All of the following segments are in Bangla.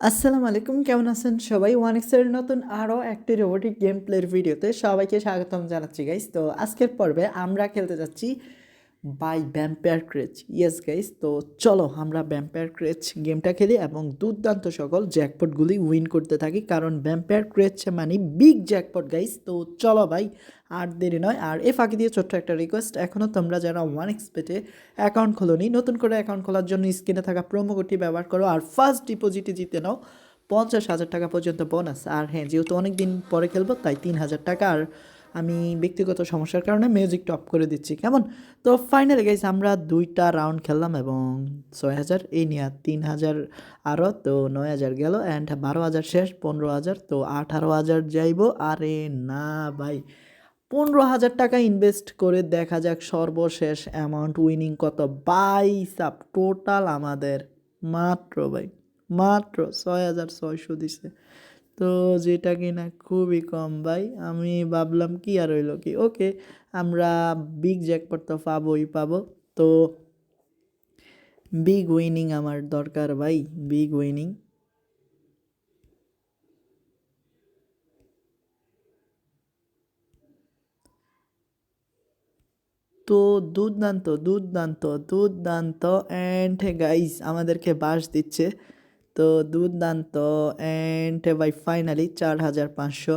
আসসালামু আলাইকুম, কেমন আছেন সবাই? ওয়ান এক্সের নতুন আরও একটি রোবোটিক গেম প্লের ভিডিওতে সবাইকে স্বাগতম জানাচ্ছি গাইস তো আজকের পর্বে আমরা খেলতে যাচ্ছি buy vampire crate yes guys তো চলো আমরা ব্যাম্পায়ার ক্রেচ গেমটা খেলি এবং দুর্দান্ত সকল জ্যাকপটগুলি উইন করতে থাকি। কারণ ব্যাম্পায়ার ক্রেচ মানে বিগ জ্যাকপট গাইস তো চলো ভাই, আর দেরি নয়। আর এ ফাঁকি দিয়ে ছোট্ট একটা রিকোয়েস্ট এখনও তোমরা যারা ওয়ান এক্সপেটে অ্যাকাউন্ট খোলোনি, নতুন করে অ্যাকাউন্ট খোলার জন্য স্ক্রিনে থাকা প্রোমো কোডটি ব্যবহার করো আর ফার্স্ট ডিপোজিটে জিতে নাও। পঞ্চাশ হাজার টাকা পর্যন্ত বোনাস আর হ্যাঁ যেহেতু অনেক দিন পরে খেলব, তাই তিন হাজার টাকা। আর আমি ব্যক্তিগত সমস্যার কারণে মিউজিক টপ করে দিচ্ছি। কেমন? তো ফাইনালি গাইস আমরা দুইটা রাউন্ড খেললাম এবং ছয় হাজার, এই নিয়ে তিন হাজার আরও তো নয় হাজার গেল অ্যান্ড বারো হাজার শেষ, পনেরো হাজার, তো আঠারো হাজার যাইবো। আরে না ভাই, পনেরো হাজার টাকা ইনভেস্ট করে দেখা যাক সর্বশেষ অ্যামাউন্ট উইনিং কত। বাইশ আপ টোটাল আমাদের, মাত্র ভাই, মাত্র ছয় হাজার ছয়শো দিছে। তো যেটা কিনা খুবই কম, ভাই। আমি ভাবলাম কি আর হইল কি? ওকে, আমরা বিগ জ্যাকপট তো পাবোই, পাবো। তো বিগ উইনিং আমার দরকার, ভাই। বিগ উইনিং তো দুর্দান্ত দুর্দান্ত দুর্দান্ত। অ্যান্ড গাইজ আমাদেরকে বাস দিচ্ছে। তো দুর্দান্ত অ্যান্ড ভাই ফাইনালি চার হাজার পাঁচশো।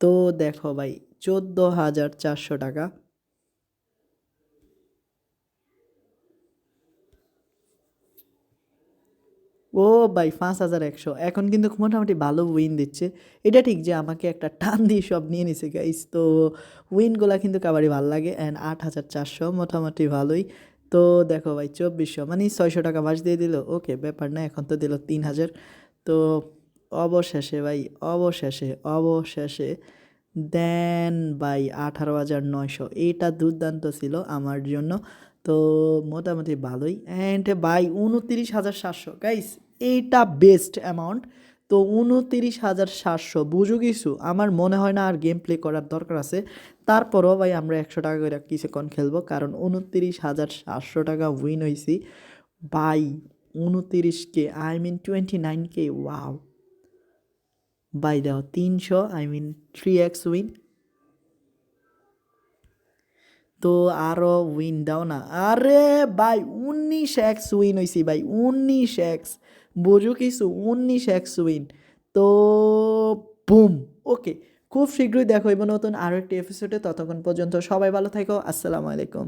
তো দেখো ভাই, চোদ্দ হাজার চারশো টাকা। ও ভাই, পাঁচ হাজার একশো। এখন কিন্তু মোটামুটি ভালো উইন দিচ্ছে। এটা ঠিক যে আমাকে একটা টান দিয়ে সব নিয়ে নিছে গাইস তো উইনগুলা কিন্তু কাবারই ভালো লাগে অ্যান্ড আট হাজার চারশো মোটামুটি ভালোই। তো দেখো ভাই, চব্বিশশো মানে ছয়শো টাকা বাস দিয়ে দিল। ওকে, ব্যাপার না, এখন তো দিল তিন হাজার তো অবশেষে ভাই, অবশেষে অবশেষে দেন বাই আঠারো হাজার নয়শো। এইটা দুর্দান্ত ছিল আমার জন্য। তো মোটামুটি ভালোই। অ্যান্ড বাই উনতিরিশ হাজার সাতশো। গাইস এইটা বেস্ট অ্যামাউন্ট তো উনতিরিশ হাজার সাতশো, বুঝো কিছু? আমার মনে হয় না আর গেম প্লে করার দরকার আছে। তারপরও ভাই আমরা একশো টাকা করে কিছুক্ষণ খেলব, কারণ উনতিরিশ হাজার সাতশো টাকা উইন হয়েছি বাই উনতিরিশ K I mean twenty nine K wow buy দাও তিনশো I mean three x win তো আরও উইন দাও না। আরে ভাই উনিশ এক্স উইন হয়েছি ভাই উনিশ এক্স বোঝো কিছু, উনিশ একশো উইন। তো বুম, ওকে, খুব শীঘ্রই দেখো এবার নতুন আরও একটি এপিসোডে ততক্ষণ পর্যন্ত সবাই ভালো থাকো, আসসালামু আলাইকুম।